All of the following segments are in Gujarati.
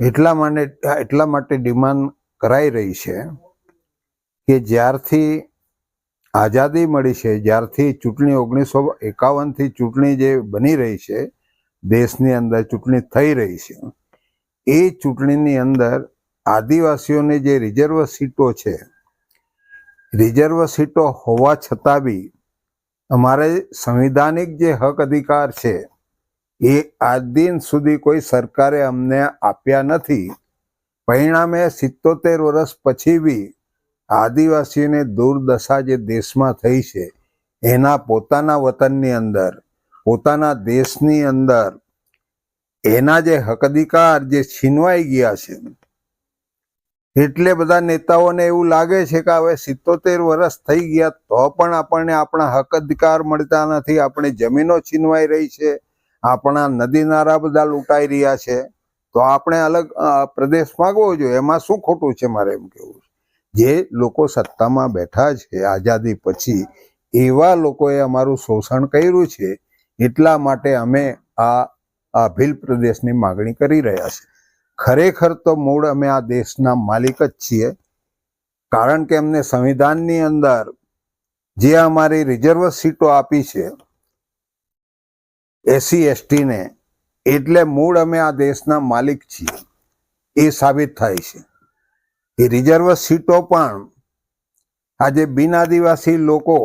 એટલા માટે એટલા માટે ડિમાન્ડ કરાઈ રહી છે કે જ્યારથી આઝાદી મળી છે, જ્યારથી ચૂંટણી ઓગણીસો એકાવનથી ચૂંટણી જે બની રહી છે, દેશની અંદર ચૂંટણી થઈ રહી છે, એ ચૂંટણીની અંદર આદિવાસીઓની જે રિઝર્વ સીટો છે, રિઝર્વ સીટો હોવા છતાં બી અમારે સંવિધાનિક જે હક અધિકાર છે એ આજ દિન સુધી કોઈ સરકારે અમને આપ્યા નથી. પરિણામે સિત્તોતેર વર્ષ પછી બી આદિવાસીઓને દુર્દશા જે દેશમાં થઈ છે, એના પોતાના વતનની અંદર, પોતાના દેશની અંદર, એના જે હક અધિકાર જે છીનવાઈ ગયા છે, એટલે બધા નેતાઓને એવું લાગે છે કે હવે સિત્તોતેર વર્ષ થઈ ગયા તો પણ આપણને આપણા હક અધિકાર મળતા નથી, આપણે જમીનો છીનવાઈ રહી છે. આપણા નદી નારા બધા લૂંટાઈ રહ્યા છે, તો આપણે અલગ પ્રદેશ માંગવો જોઈએ. એમાં શું ખોટું છે મારે એમ કેવું જે લોકો સત્તામાં બેઠા છે આઝાદી પછી, એવા લોકોએ અમારું શોષણ કર્યું છે, એટલા માટે અમે આ ભીલ પ્રદેશની માગણી કરી રહ્યા છે. ખરેખર તો મૂળ અમે આ દેશના માલિક જ છીએ, કારણ કે અમને સંવિધાનની અંદર જે અમારી રિઝર્વ સીટો આપી છે એસસી એસટીને, એટલે મૂળ અમે આ દેશના માલિક છીએ, એ સાબિત થાય છે. એ રિઝર્વ સીટો પણ આજે બિન આદિવાસી લોકો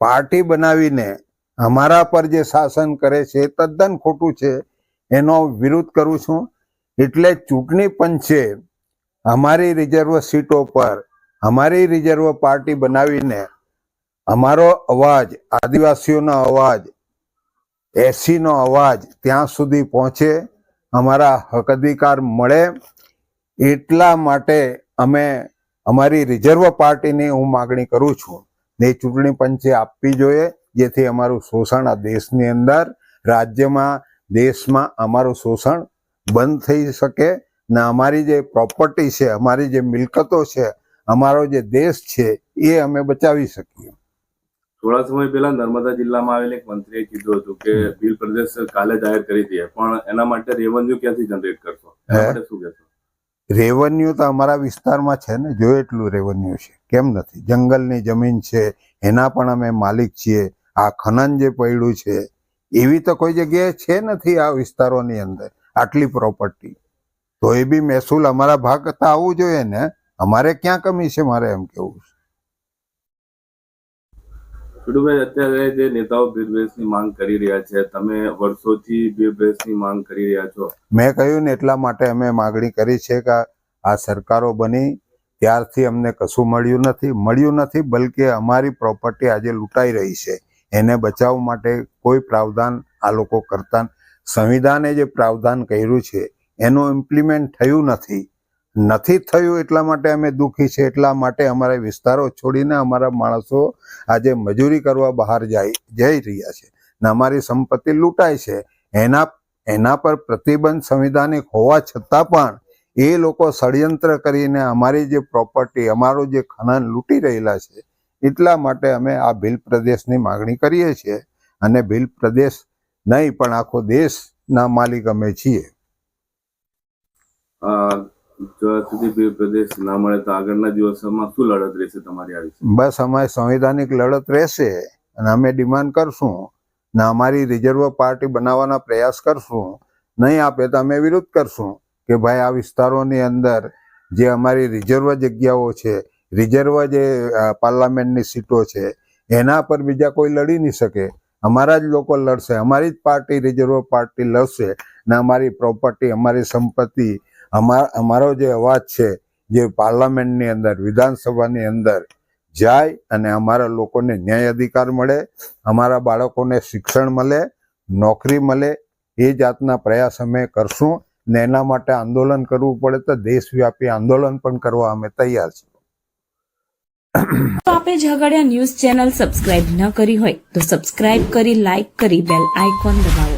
પાર્ટી બનાવીને અમારા પર જે શાસન કરે છે તદ્દન ખોટું છે, એનો વિરોધ કરું છું. એટલે ચૂંટણી પંચે અમારી રિઝર્વ સીટો પર અમારી રિઝર્વ પાર્ટી બનાવીને અમારો અવાજ, આદિવાસીઓનો અવાજ એસીનો અવાજ ત્યાં સુધી પહોંચે, અમારા હક અધિકાર મળે. એટલા માટે અમે અમારી રિઝર્વ પાર્ટીની હું માગણી કરું છું, ને ચૂંટણી પંચે આપવી જોઈએ, જેથી અમારું શોષણ આ દેશની અંદર, રાજ્યમાં, દેશમાં અમારું શોષણ બંધ થઈ શકે, ને અમારી જે પ્રોપર્ટી છે, અમારી જે મિલકતો છે, અમારો જે દેશ છે, એ અમે બચાવી શકીએ. થોડા સમય પહેલા નર્મદા જિલ્લામાં આવેલ એક મંત્રીએ કીધું હતું કે ભીલ પ્રદેશ કાલે જાહેર કરી દઈએ પણ એના માટે રેવન્યુ ક્યાંથી જનરેટ કરશો? માટે શું કહેશો? રેવન્યુ તો અમારા વિસ્તારમાં છે ને જો એટલું રેવન્યુ છે. કેમ નથી? જંગલની જમીન છે એના પણ અમે માલિક છીએ. આ ખનન જે પડ્યું છે એવી તો કોઈ જગ્યાએ છે નથી આ વિસ્તારોની અંદર આટલી પ્રોપર્ટી તો એ બી મહેસૂલ અમારા ભાગ કરતા આવવું જોઈએ ને. અમારે ક્યાં કમી છે મારે એમ કેવું છે? છોટુભાઈ અત્યારે જે નેતાઓ પ્રદેશની માંગ કરી રહ્યા છે, તમે વર્ષોથી ભીલ પ્રદેશની માંગ કરી રહ્યા છો. મેં કહ્યું ને એટલા માટે અમે માગણી કરી છે કે આ સરકારો બની, ત્યારથી અમને કશું મળ્યું નથી. મળ્યું નથી, બલકે અમારી પ્રોપર્ટી આજે લૂંટાઈ રહી છે. એને બચાવવા માટે કોઈ પ્રાવધાન આ લોકો કરતા સંવિધાને જે પ્રાવધાન કર્યું છે, એનું ઇમ્પ્લિમેન્ટ થયું નથી. નથી થયું એટલા માટે અમે દુઃખી છે, એટલા માટે અમારા વિસ્તારો છોડીને અમારા માણસો આજે મજૂરી કરવા બહાર જાય, જઈ રહ્યા છે. ને અમારી સંપત્તિ લૂંટાય છે. એના એના પર પ્રતિબંધ સંવિધાનિક હોવા છતાં પણ એ લોકો ષડયંત્ર કરીને અમારી જે પ્રોપર્ટી, અમારું જે ખનન લૂંટી રહેલા છે, એટલા માટે અમે આ ભીલ પ્રદેશની માગણી કરીએ છીએ. અને ભીલ પ્રદેશ નહીં, પણ આખો દેશના માલિક અમે છીએ. મળે તો આગળના દિવસોમાં શું લડત રહેશે તમારી બસ અમારી સંવિધાનિક લડત રહેશે અને અમે ડિમાન્ડ કરશું ને અમારી રિઝર્વ પાર્ટી બનાવવાના પ્રયાસ કરશું. નહીં આપે તો અમે વિરોધ કરશું કે ભાઈ આ વિસ્તારોની અંદર જે અમારી રિઝર્વ જગ્યાઓ છે, રિઝર્વ જે પાર્લામેન્ટની સીટો છે, એના પર બીજા કોઈ લડી નહીં શકે. અમારા જ લોકો લડશે, અમારી જ પાર્ટી રિઝર્વ પાર્ટી લડશે ને અમારી પ્રોપર્ટી, અમારી સંપત્તિ અમાર અમારો જે અવાજ છે, જે પાર્લામેન્ટની અંદર, વિધાનસભાની અંદર જાય અને અમારા લોકોને ન્યાય અધિકાર મળે, અમારા બાળકોને શિક્ષણ મળે, નોકરી મળે, એ જાતના પ્રયાસ અમે કરશું ને એના માટે આંદોલન કરવું પડે તો દેશવ્યાપી આંદોલન પણ કરવા અમે તૈયાર છીએ. આપે ઝઘડિયા ન્યૂઝ ચેનલ સબસ્ક્રાઇબ ન કરી હોય તો સબસ્ક્રાઇબ કરી, લાઇક કરી, બેલ આઇકોન દબાવો.